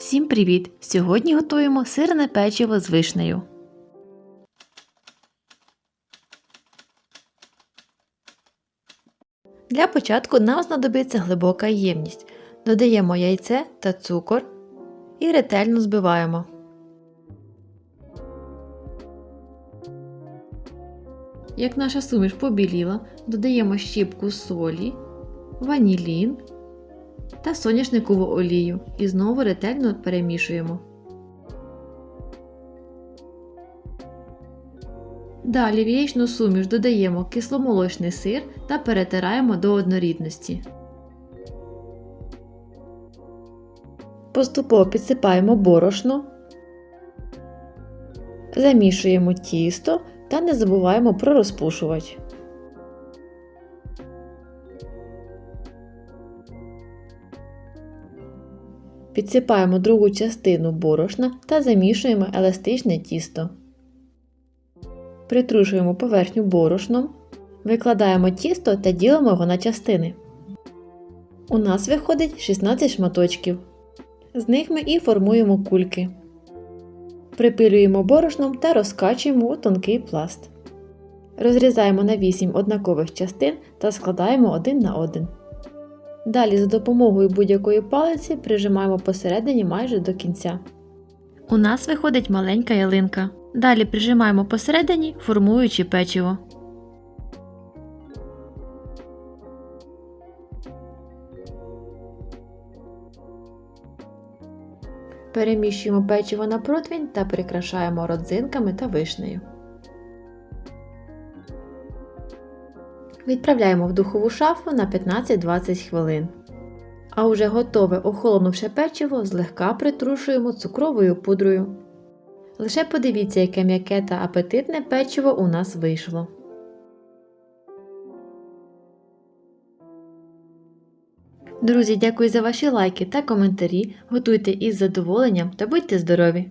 Всім привіт! Сьогодні готуємо сирне печиво з вишнею. Для початку нам знадобиться глибока ємність. Додаємо яйце та цукор і ретельно збиваємо. Як наша суміш побіліла, додаємо щіпку солі, ванілін та соняшникову олію і знову ретельно перемішуємо. Далі в яєчну суміш додаємо кисломолочний сир та перетираємо до однорідності. Поступово підсипаємо борошно, замішуємо тісто та не забуваємо про розпушувач. Підсипаємо другу частину борошна та замішуємо еластичне тісто. Притрушуємо поверхню борошном, викладаємо тісто та ділимо його на частини. У нас виходить 16 шматочків. З них ми і формуємо кульки. Припилюємо борошном та розкачуємо у тонкий пласт. Розрізаємо на 8 однакових частин та складаємо один на один. Далі за допомогою будь-якої палиці прижимаємо посередині майже до кінця. У нас виходить маленька ялинка. Далі прижимаємо посередині, формуючи печиво. Переміщуємо печиво на противень та прикрашаємо родзинками та вишнею. Відправляємо в духову шафу на 15-20 хвилин. А уже готове охолонувши печиво злегка притрушуємо цукровою пудрою. Лише подивіться, яке м'яке та апетитне печиво у нас вийшло. Друзі, дякую за ваші лайки та коментарі. Готуйте із задоволенням та будьте здорові!